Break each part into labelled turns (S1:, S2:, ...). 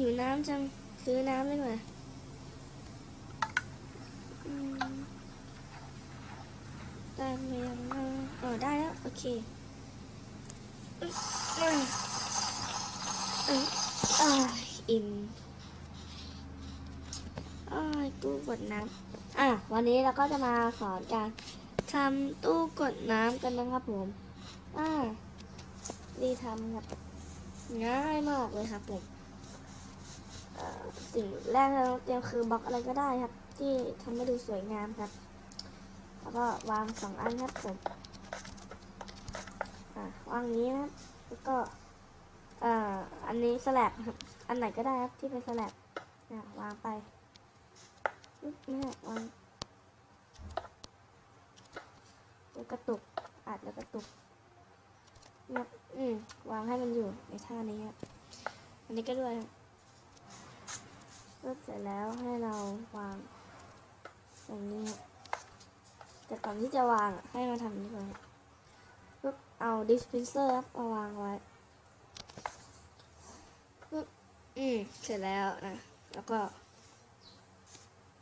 S1: อยู่น้ำจัง ซื้อน้ำได้ไหมได้ไหมยังนะเออได้แล้ว โอเคอืมอืมอืมอ่าอิ่มอ้ายตู้กดน้ำอะ วันนี้เราก็จะมาสอนการทำตู้กดน้ำกันนะครับผม อ่าดีทำครับ ง่ายมากเลยครับผม สิ่งแรกที่เราเตรียมคือบล็อกอะไรก็ได้ครับ ที่ทำให้ดูสวยงามครับ แล้วก็วางสองอันครับผมวางนี้นะครับแล้วก็ออันนี้สลับครับอันไหนก็ได้ครับที่เป็นสลับอะวางไปอุ๊ยแม่วางแล้วกระตุกอัดแล้วกระตุกนี่ยอืมวางให้มันอยู่ในท่านี้ครับอันนี้ก็ด้วยครับ ปุ๊บเสร็จแล้วให้เราวางอย่างนี้แต่ก่อนที่จะวางให้มาทำนี้ก่อนปุ๊บเอาดิสเพนเซอร์ครับมาวางไว้ปุ๊บอืมเสร็จแล้วนะแล้วก็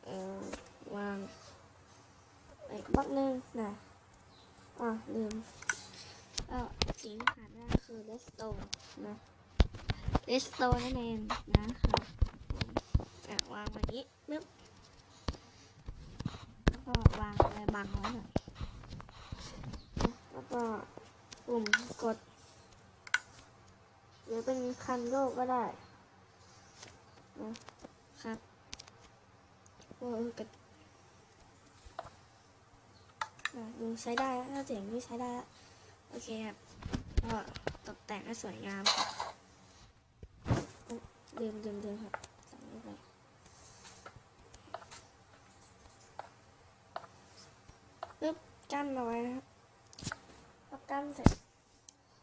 S1: เออวางอีกบล็อกหนึงนะอะลืมก็สิ่งที่ขาดได้คือเลสโตนนะเลสโตนั่นเองนะครับอะวางแบบนี้ปึ๊บแล้วก็วางไว้หน่อยแล้วก็ปุ่มกด หรือเป็นคันโยกก็ได้นะครับโอ้กดอะดูใช้ได้ถ้าเสียงนี่ใช้ได้โอเคครับก็ตกแต่งให้สวยงามครับเดิมเดิมเดิมครับใส่เข้าไป ปึ๊บกั้นเอาไว้นะครับพอกั้นเสร็จ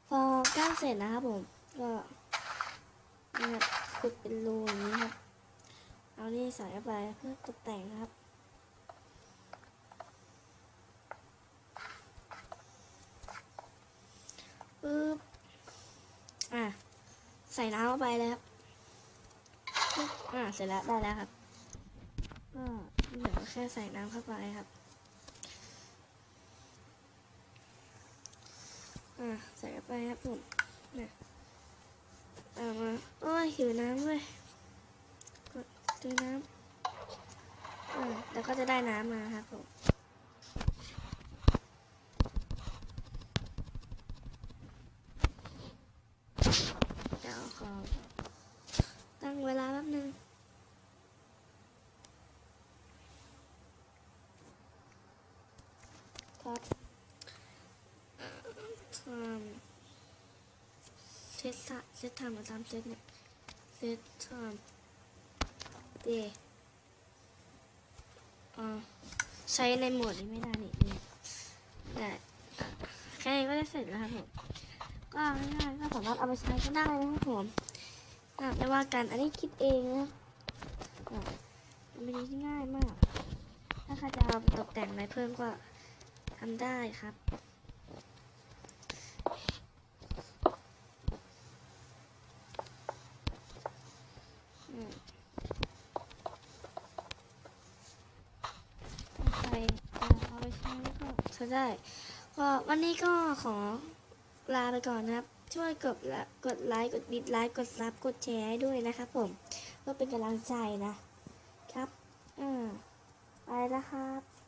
S1: พอกั้นเสร็จนะครับผม ก็นี่ครับขุดเป็นรูอย่างนี้ครับ เอานี่ใส่เข้าไปเพื่อตกแต่งนะครับปึ๊บ อะ ใส่น้ำเข้าไปเลยครับอ่าเสร็จแล้ว ได้แล้วครับก็เดี๋ยวแค่ใส่น้ำเข้าไปครับ อ่าใส่ไปครับผมนี่ยเอามาโอ้ยหิวน้ำด้วยกดดูน้ำอ่าแล้วก็จะได้น้ำมาครับผมเดี๋ยวขอตั้งเวลาแป๊บนึงครับ เซตสะเซตทำมาตามเซตเนี่ยเซตทำเดอ่าใช้ในโหมดนี้ไม่ได้นี่เนี่ยแต่แค่นี้ก็จะเสร็จแล้วครับผมก็ง่ายก็สามารถเอาไปใช้ก็ได้นะครับผมไม่ว่ากันอันนี้คิดเองนะอันเป็นที่ง่ายมาก ถ้าใครจะตกแต่งอะไรเพิ่มก็ทำได้ครับ อืมใครเอาเอาไปใช้ ก็ได้ ก็วันนี้ก็ขอลาไปก่อนนะครับ ช่วยกดกดไลค์กดดิสไลค์กดซับกดแชร์ให้ด้วยนะครับผม ก็เป็นกำลังใจนะครับ อ่าไปแล้วครับ